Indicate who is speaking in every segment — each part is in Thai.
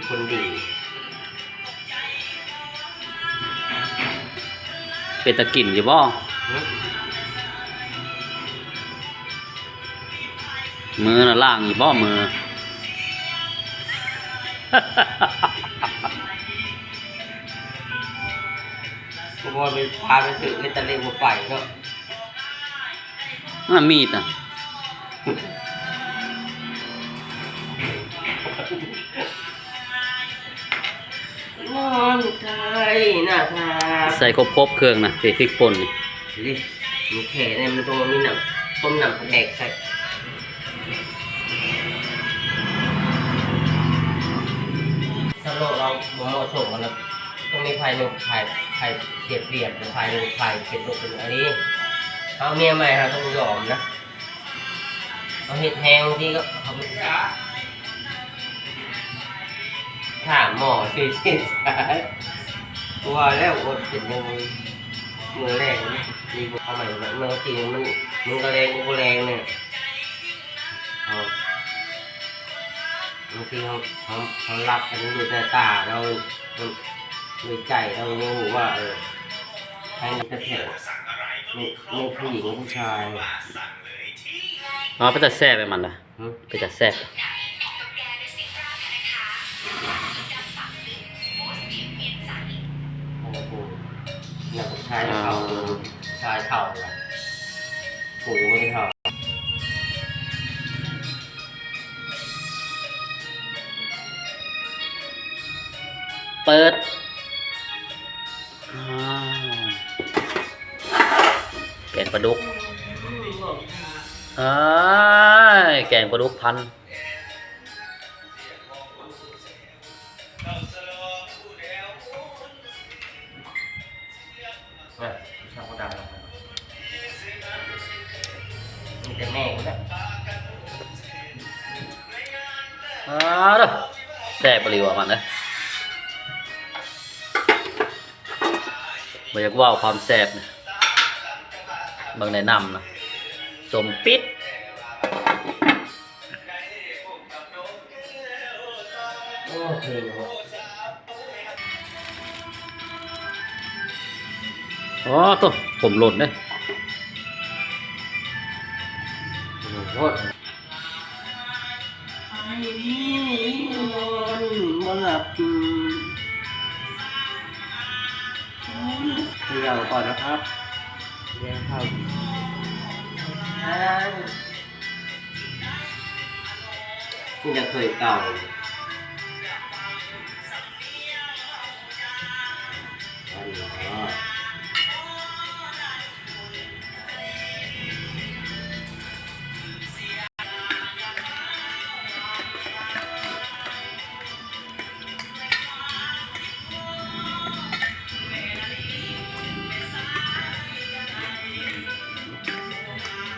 Speaker 1: เป็นคนดี
Speaker 2: เป็นตะกินอยู่บ่
Speaker 1: หึ
Speaker 2: มือน่ะล่างอยู่บ่มือ
Speaker 1: กูบอกไปพาไปสึกเล่นตะเลงมาไปก็
Speaker 2: น่ะมีดอะ
Speaker 1: ไทยหน้าทา
Speaker 2: ใส่ครบครบๆเครื่องนะพริกป่นนี่
Speaker 1: ดิมีแขนเนี่ยมันตัวมีหนังต้มหนังแดกใส่ถ้าโลกเราบ่เหมาะสมกันแล้วต้องมีภายหนึ่งภายภายเสียเปรียบหรือภายหนึ่งภายเป็นลูกเป็นอันนี้เอาเมียใหม่ครับต้องยอมนะเอาเห็ดแห้งบางทีก็เขาไม่ ถามหมอสิสิสายกลัวแล้วอดเป็นยังไงมือแรงนะดีกว่าเอาใหม่แบบเมื่อกี้มันมันก็แรงกูก็แรงเนี่ยบางทีเขาเขาเขารับกันดูแต่ตาเราดูใจเรายังรู้ว่าเออใครจะแถวนี่นี่ผู้หญิงผู้ชาย
Speaker 2: อ๋อไปแต่แซ่บไปมันละไปแต่แซ่บ
Speaker 1: เนี่ยผู้ชายเท่าชายเท่าเลยผู้หญิงไม่ได้เท่า
Speaker 2: เปิดแกงปลาดุกอ้ยแกงปลาดุกพัน
Speaker 1: เนี่ยชอบเขาดังมีแต่แม่กูนะ
Speaker 2: อ้าวเด้อแซ่บปรีว่ามันนะบอยากว่าความแซ่บนะเบางแนะนำนะสมปิด
Speaker 1: โอ้เพลงโอ๋
Speaker 2: อตัวผมหล่นเลย
Speaker 1: โหดไอ้นี่นอนมาหลับเที่ยวก่อนนะครับเลี้ยงข้าวนี่จะเคยเก่า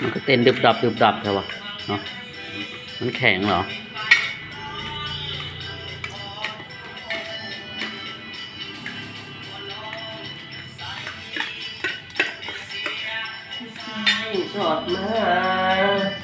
Speaker 2: มันก็เต้นดึบดับดึบดับใช่ปะเนาะมันแข็งเหรอ
Speaker 1: สดมา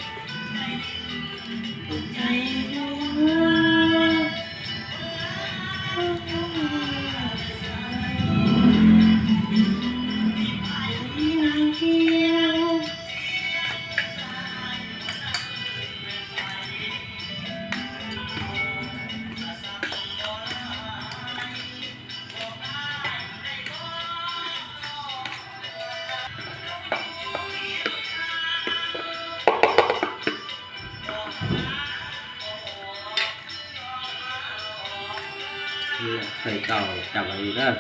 Speaker 1: นี่เคยเก่าจับอะไรอยู่เด้อ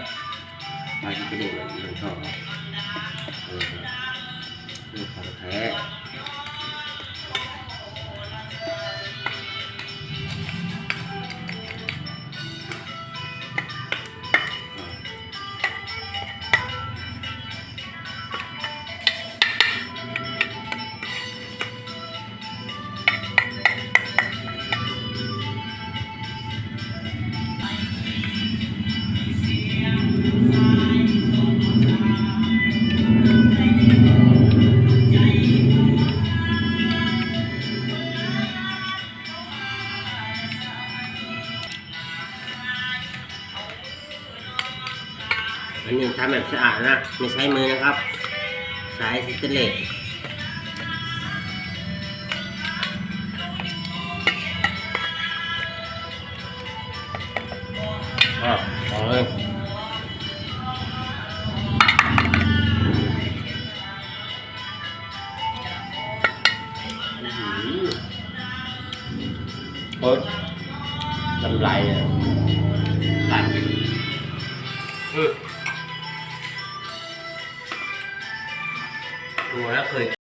Speaker 1: มาที่เด็กเลยหนึ่งสอเออนี่ของแท้
Speaker 2: อั
Speaker 1: นนี้ทำแบบสะอาดนะ ไม่ใช้มือนะครับ สายสเตเลสอะเอาเลยอื้อหือโอ๊ยทำลายเนี่ยตัดอืม ดูแล้วเคย